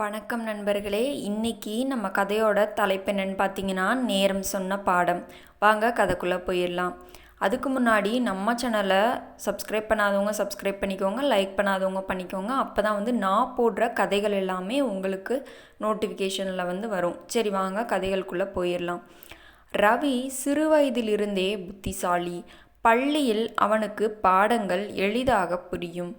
வணக்கம் நண்பர்களே. இன்னைக்கு நம்ம கதையோட தலைப்பு என்னன்னு பார்த்தீங்கன்னா நேரம் சொன்ன பாடம். வாங்க கதைக்குள்ளே போயிடலாம். அதுக்கு முன்னாடி நம்ம சேனலை சப்ஸ்கிரைப் பண்ணாதவங்க சப்ஸ்கிரைப் பண்ணிக்கோங்க லைக் பண்ணாதவங்க பண்ணிக்கோங்க. அப்போ தான் வந்து நான் போடுற கதைகள் எல்லாமே உங்களுக்கு நோட்டிஃபிகேஷனில் வந்து வரும். சரி வாங்க கதைகளுக்குள்ளே போயிடலாம். ரவி சிறுவயதிலிருந்தே புத்திசாலி. பள்ளியில் அவனுக்கு பாடங்கள் எளிதாக புரியும்.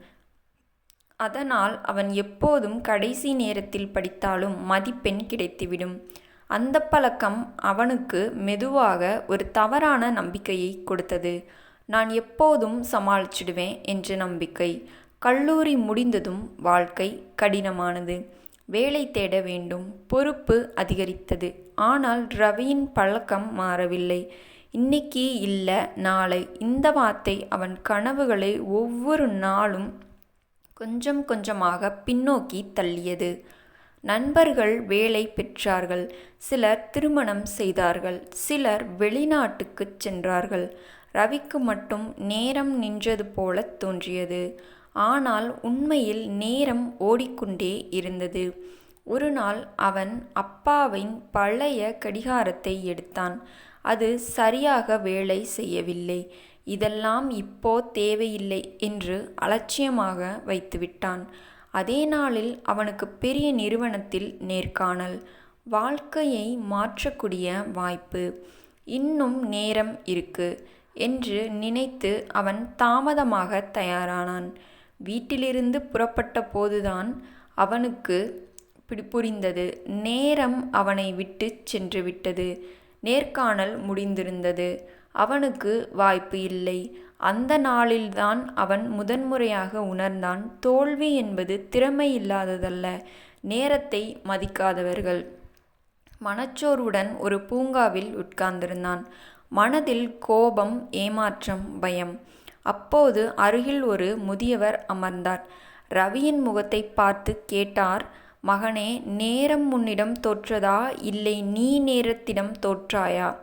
அதனால் அவன் எப்போதும் கடைசி நேரத்தில் படித்தாலும் மதிப்பெண் கிடைத்துவிடும். அந்த பழக்கம் அவனுக்கு மெதுவாக ஒரு தவறான நம்பிக்கையை கொடுத்தது. நான் எப்போதும் சமாளிச்சிடுவேன் என்ற நம்பிக்கை. கல்லூரி முடிந்ததும் வாழ்க்கை கடினமானது. வேலை தேட வேண்டும். பொறுப்பு அதிகரித்தது. ஆனால் ரவியின் பழக்கம் மாறவில்லை. இன்னைக்கு இல்லை நாளை. இந்த வார்த்தை அவன் கனவுகளை ஒவ்வொரு நாளும் கொஞ்சம் கொஞ்சமாக பின்னோக்கி தள்ளியது. நண்பர்கள் வேலை பெற்றார்கள். சிலர் திருமணம் செய்தார்கள். சிலர் வெளிநாட்டுக்கு சென்றார்கள். ரவிக்கு மட்டும் நேரம் நின்றது போல தோன்றியது. ஆனால் உண்மையில் நேரம் ஓடிக்கொண்டே இருந்தது. ஒரு நாள் அவன் அப்பாவின் பழைய கடிகாரத்தை எடுத்தான். அது சரியாக வேலை செய்யவில்லை. இதெல்லாம் இப்போ தேவையில்லை என்று அலட்சியமாக வைத்துவிட்டான். அதே நாளில் அவனுக்கு பெரிய நிறுவனத்தில் நேர்காணல். வாழ்க்கையை மாற்றக்கூடிய வாய்ப்பு. இன்னும் நேரம் இருக்கு என்று நினைத்து அவன் தாமதமாக தயாரானான். வீட்டிலிருந்து புறப்பட்ட போதுதான் அவனுக்கு புரிந்தது. நேரம் அவனை விட்டு சென்று விட்டது. நேர்காணல் முடிந்திருந்தது. அவனுக்கு வாய்ப்பு இல்லை. அந்த நாளில்தான் அவன் முதன்முறையாக உணர்ந்தான் தோல்வி என்பது திறமை இல்லாததல்ல நேரத்தை மதிக்காதவர்கள். மனச்சோர்வுடன் ஒரு பூங்காவில் உட்கார்ந்திருந்தான். மனதில் கோபம் ஏமாற்றம் பயம். அப்போது அருகில் ஒரு முதியவர் அமர்ந்தார். ரவியின் முகத்தை பார்த்து கேட்டார் மகனே நேரம் உன்னிடம் தோற்றதா? இல்லை நீ நேரத்திடம் தோற்றாயா?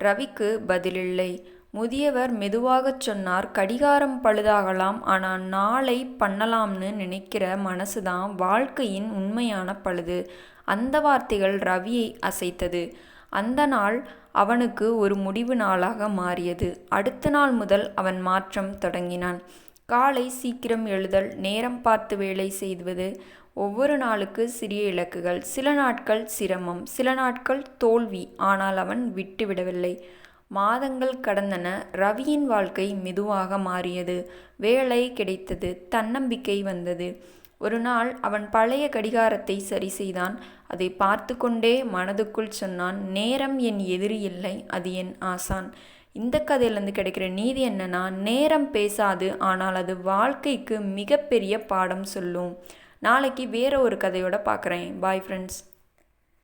ரவிக்கு பதிலில்லை. முதியவர் மெதுவாகச் சொன்னார் கடிகாரம் பழுதாகலாம் ஆனால் நாளை பண்ணலாம்னு நினைக்கிற மனசுதான் வாழ்க்கையின் உண்மையான பழுது. அந்த வார்த்தைகள் ரவியை அசைத்தது. அந்த நாள் அவனுக்கு ஒரு முடிவு நாளாக மாறியது. அடுத்த நாள் முதல் அவன் மாற்றம் தொடங்கினான். காலை சீக்கிரம் எழுதல் நேரம் பார்த்து வேலை செய்வது ஒவ்வொரு நாளுக்கு சிறிய இலக்குகள். சில நாட்கள் சிரமம் சில நாட்கள் தோல்வி ஆனால் அவன் விட்டுவிடவில்லை. மாதங்கள் கடந்தன ரவியின் வாழ்க்கை மெதுவாக மாறியது. வேலை கிடைத்தது தன்னம்பிக்கை வந்தது. ஒரு நாள் அவன் பழைய கடிகாரத்தை சரி செய்தான். அதை பார்த்து கொண்டே மனதுக்குள் சொன்னான் நேரம் என் எதிரி இல்லை அது என் ஆசான். இந்த கதையிலேருந்து கிடைக்கிற நீதி என்னன்னா நேரம் பேசாது ஆனால் அது வாழ்க்கைக்கு மிகப்பெரிய பாடம் சொல்லும். நாளைக்கு வேறு ஒரு கதையோட பார்க்குறேன் பாய் ஃப்ரெண்ட்ஸ்